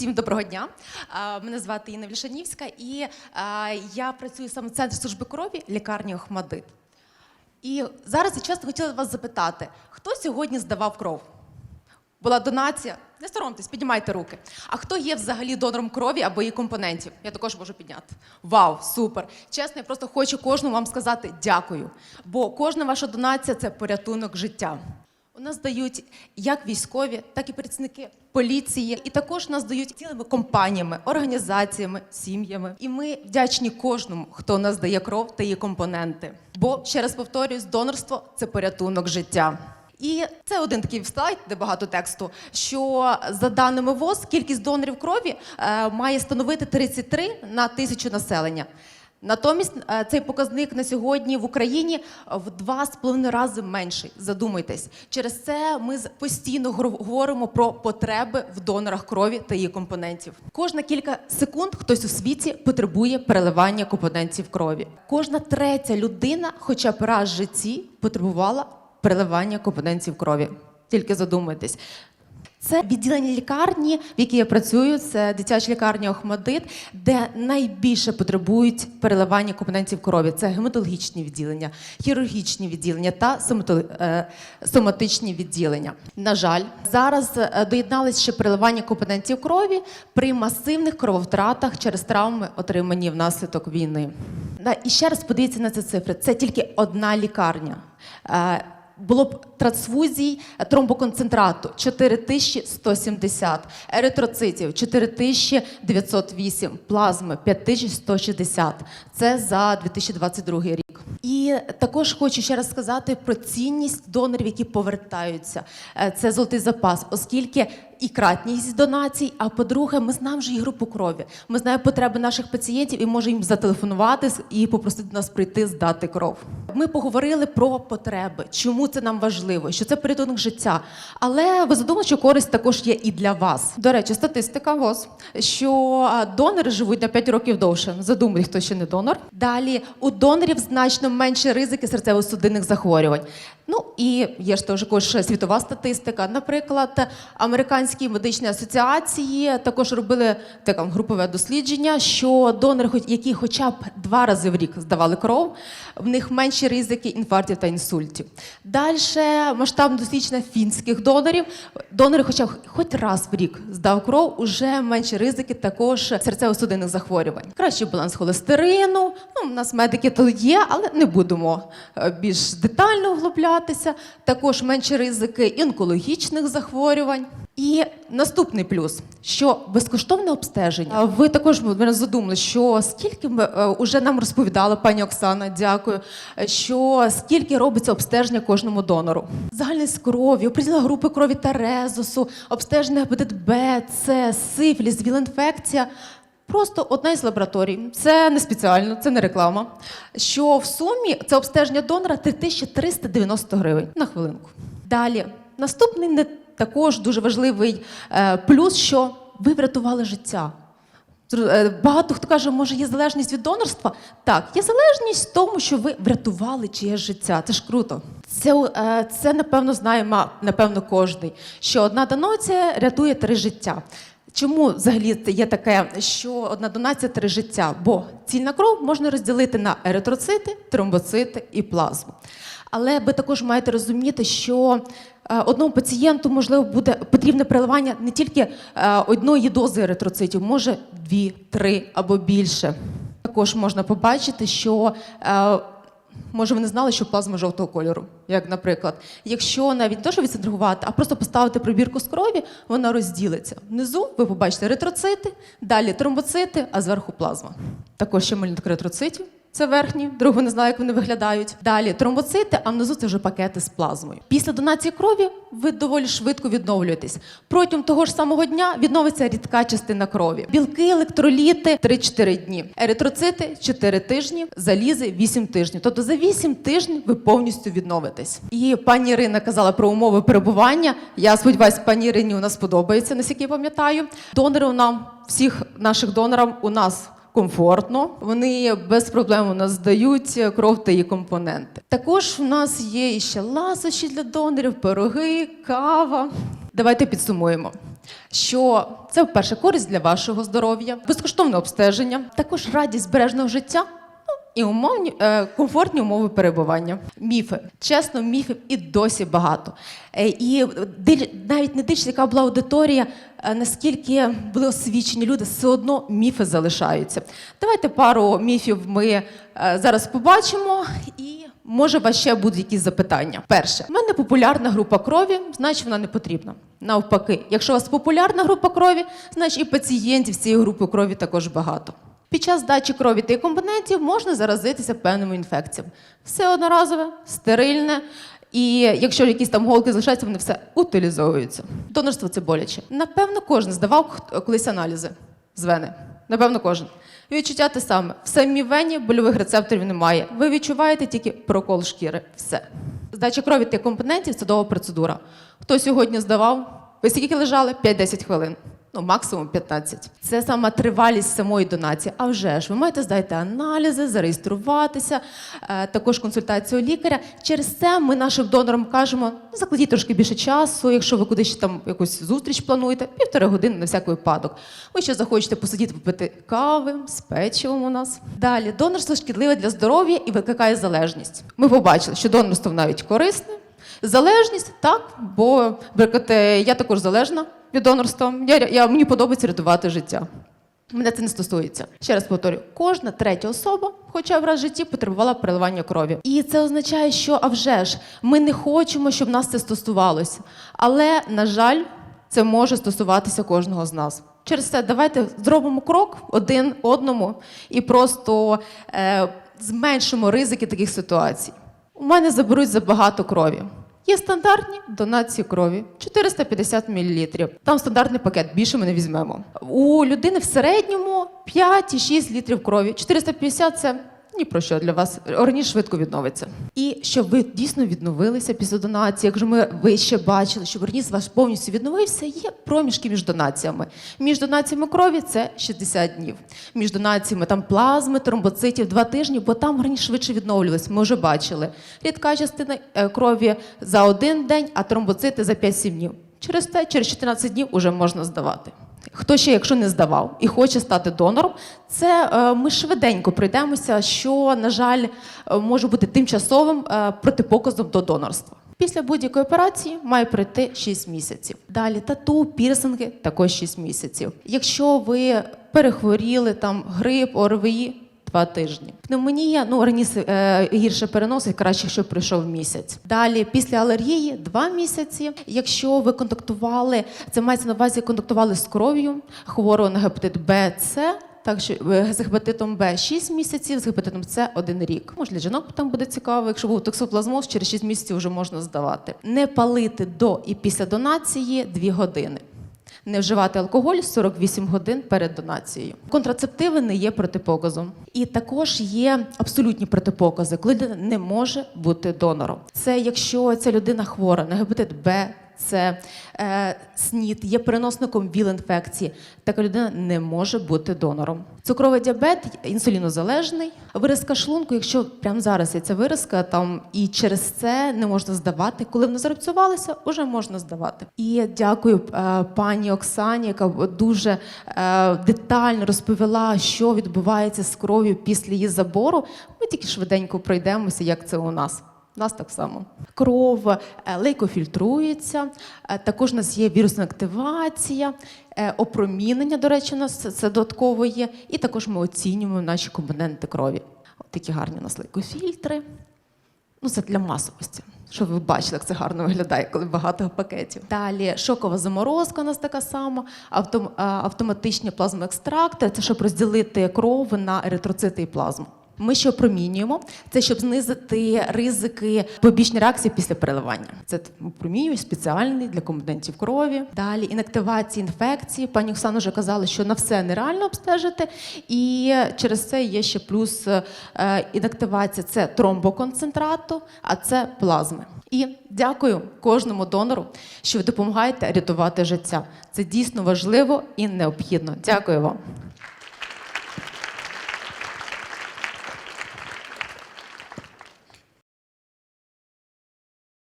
Всім доброго дня. Мене звати Інна Вільшанівська, і я працюю саме в центрі служби крові лікарні Охмадит. І зараз я чесно хотіла вас запитати, хто сьогодні здавав кров? Була донація? Не соромтесь, піднімайте руки. А хто є взагалі донором крові або її компонентів? Я також можу підняти. Вау, супер! Чесно, я просто хочу кожному вам сказати дякую. Бо кожна ваша донація це порятунок життя. Нас дають як військові, так і працівники поліції, і також нас дають цілими компаніями, організаціями, сім'ями. І ми вдячні кожному, хто нас дає кров та її компоненти. Бо ще раз повторюсь, донорство це порятунок життя. І це один такий слайд, де багато тексту. Що за даними ВОЗ, кількість донорів крові е, має становити 33 на тисячу населення. Натомість е, цей показник на сьогодні в Україні в два з половиною рази менший. Задумайтесь, через це ми постійно говоримо про потреби в донорах крові та її компонентів. Кожна кілька секунд хтось у світі потребує переливання компонентів крові. Кожна третя людина, хоча б раз в житті, потребувала переливання компонентів крові. Тільки задумайтесь. Це відділення лікарні, в якій я працюю, це дитяча лікарня Охмадит, де найбільше потребують переливання компонентів крові. Це гематологічні відділення, хірургічні відділення та е, соматичні відділення. На жаль, зараз е, доєдналися ще переливання компонентів крові при масивних крововтратах через травми, отримані внаслідок війни. І ще раз подивіться на ці цифри. Це тільки одна лікарня. Е, було б трансфузій тромбоконцентрату 4170, еритроцитів 4908, плазми 5160. Це за 2022 рік. І також хочу ще раз сказати про цінність донорів, які повертаються. Е, Це золотий запас, оскільки і кратність донацій. А по-друге, ми знаємо вже і групу крові. Ми знаємо потреби наших пацієнтів і можемо їм зателефонувати і попросити нас прийти здати кров. Ми поговорили про потреби, чому це нам важливо, що це порятунок життя. Але ви задумали, що користь також є і для вас. До речі, статистика ВОЗ, що донори живуть на 5 років довше. Задумайте, хто ще не донор. Далі у донорів значно менше ризики серцево-судинних захворювань. Ну і є ж також світова статистика. Наприклад, американські медичні асоціації також робили таке групове дослідження, що донори, які хоча б два рази в рік здавали кров, в них менші ризики інфарктів та інсультів. Далі масштабне дослідження фінських донорів. Донори, хоча б хоч раз в рік здав кров, уже менші ризики також серцево-судинних захворювань. Кращий баланс холестерину. Ну, у нас медики тут є, але не будемо е, більш детально вглублятися. Також менші ризики онкологічних захворювань. І наступний плюс, що безкоштовне обстеження. Ви також мене задумали, що скільки ми е, нам розповідала пані Оксана, дякую. Що скільки робиться обстеження кожному донору? Загальність крові, оприділення групи крові та резусу, обстеження гепатит Б, С, сифіліс, віл-інфекція. Просто одна із лабораторій. Це не спеціально, це не реклама. Що в сумі це обстеження донора 3390 гривень на хвилинку. Далі, наступний не також дуже важливий е, плюс, що ви врятували життя. Е, Багато хто каже, може, є залежність від донорства. Так, є залежність в тому, що ви врятували чиєсь життя. Це ж круто. Це, е, це напевно, знає напевно кожний, що одна донація рятує три життя. Чому взагалі є таке, що одна донація три життя? Бо цільна кров можна розділити на еритроцити, тромбоцити і плазму. Але ви також маєте розуміти, що е, одному пацієнту можливо буде потрібне переливання не тільки е, одної дози еритроцитів, може дві, три або більше. Також можна побачити, що е, може ви не знали, що плазма жовтого кольору, як наприклад, якщо навіть що відцентрувати, а просто поставити пробірку з крові, вона розділиться. Внизу ви побачите еритроцити, далі тромбоцити, а зверху плазма. Також ще малюнок еритроцитів. Це верхні, другу не знаю, як вони виглядають. Далі тромбоцити, а внизу це вже пакети з плазмою. Після донації крові ви доволі швидко відновлюєтесь. Протягом того ж самого дня відновиться рідка частина крові. Білки, електроліти 3-4 дні. Еритроцити 4 тижні, залізи 8 тижнів. Тобто за 8 тижнів ви повністю відновитесь. І пані Ірина казала про умови перебування. Я сподіваюся, пані Ірині у нас подобається, наскільки я пам'ятаю. Донори нам всіх наших донорам у нас комфортно. Вони без проблем у нас здають кров та її компоненти. Також у нас є ще ласощі для донорів, пироги, кава. Давайте підсумуємо. що це, вперше, користь для вашого здоров'я, безкоштовне обстеження, також радість збережного життя. І умовні, е, комфортні умови перебування. Міфи. Чесно, міфів і досі багато. Е, і диль- навіть не дивлячись, яка була аудиторія, е, наскільки були освічені люди, все одно міфи залишаються. Давайте пару міфів ми е, зараз побачимо і. Може, у вас ще будуть якісь запитання. Перше, в мене популярна група крові, значить вона не потрібна. Навпаки, якщо у вас популярна група крові, значить і пацієнтів цієї групи крові також багато. Під час здачі крові та компонентів можна заразитися певними інфекціями. Все одноразове, стерильне. І якщо якісь там голки залишаються, вони все утилізовуються. Донорство це боляче. Напевно, кожен здавав колись аналізи з вени. Напевно, кожен. Відчуття те саме. В самій вені больових рецепторів немає. Ви відчуваєте тільки прокол шкіри. Все. Здача крові та компонентів це довга процедура. Хто сьогодні здавав? Ви скільки лежали? 5-10 хвилин. Ну, максимум 15. Це саме тривалість самої донації. А вже ж ви маєте здати аналізи, зареєструватися, е, також консультацію лікаря. Через це ми нашим донорам кажемо: «Ну, закладіть трошки більше часу, якщо ви кудись там якусь зустріч плануєте, півтори години на всяк випадок. Ви ще захочете посидіти попити кави з печивом у нас. Далі донорство шкідливе для здоров'я і викликає залежність. Ми побачили, що донорство навіть корисне. Залежність так, бо наприклад, е, я також залежна від донорства. Я, я, мені подобається рятувати життя. Мене це не стосується. Ще раз повторюю, кожна третя особа, хоча б раз в житті, потребувала переливання крові. І це означає, що а вже ж, ми не хочемо, щоб нас це стосувалося. Але, на жаль, це може стосуватися кожного з нас. Через це давайте зробимо крок один одному і просто е, зменшимо ризики таких ситуацій. У мене заберуть забагато крові. Є стандартні донації крові 450 мл. Там стандартний пакет, більше ми не візьмемо. У людини в середньому 5,6 літрів крові. 450 це ні про що для вас. Організм швидко відновиться. І щоб ви дійсно відновилися після донації, якщо ми ви ще бачили, щоб організм ваш повністю відновився, є проміжки між донаціями. Між донаціями крові це 60 днів. Між донаціями там плазми, тромбоцитів 2 тижні, бо там організм швидше відновлювався. Ми вже бачили. Рідка частина е, крові за один день, а тромбоцити за 5-7 днів. Через те, через 14 днів уже можна здавати. Хто ще, якщо не здавав і хоче стати донором, це е, ми швиденько пройдемося, що, на жаль, е, може бути тимчасовим е, протипоказом до донорства. Після будь-якої операції має пройти 6 місяців. Далі тату, пірсинги також 6 місяців. Якщо ви перехворіли там грип, ОРВІ, Два тижні. Пневмонія, ну організм е, гірше переносить, краще, щоб пройшов місяць. Далі, після алергії, два місяці. Якщо ви контактували, це мається на увазі, контактували з кров'ю хворого на гепатит Б, С. Так що е, з гепатитом Б 6 місяців, з гепатитом С 1 рік. Може, для жінок там буде цікаво. Якщо був токсоплазмоз, через 6 місяців вже можна здавати. Не палити до і після донації 2 години. Не вживати алкоголь 48 годин перед донацією. Контрацептиви не є протипоказом. І також є абсолютні протипокази, коли не може бути донором. Це якщо ця людина хвора на гепатит Б, це е, СНІД, є переносником ВІЛ-інфекції. Така людина не може бути донором. Цукровий діабет інсулінозалежний. Виразка шлунку, якщо прямо зараз є ця виразка, там і через це не можна здавати. Коли вона зарубцювалася, вже можна здавати. І дякую е, пані Оксані, яка дуже е, детально розповіла, що відбувається з кров'ю після її забору. Ми тільки швиденько пройдемося, як це у нас. У нас так само. Кров е, лейкофільтрується, е, також у нас є вірусна активація, е, опромінення, до речі, у нас це- додатково є. І також ми оцінюємо наші компоненти крові. От такі гарні у нас лейкофільтри. Ну, це для масовості. Щоб ви бачили, як це гарно виглядає, коли багато пакетів. Далі шокова заморозка у нас така сама, автоматичні плазмоекстрактори це щоб розділити кров на еритроцити і плазму. Ми ще опромінюємо це, щоб знизити ризики побічні реакції після переливання. Це опромінювач спеціальний для компонентів крові. Далі інактивація інфекції. Пані Оксана вже казала, що на все нереально обстежити, і через це є ще плюс е, інактивація це тромбоконцентрату, а це плазми. І дякую кожному донору, що ви допомагаєте рятувати життя. Це дійсно важливо і необхідно. Дякую вам.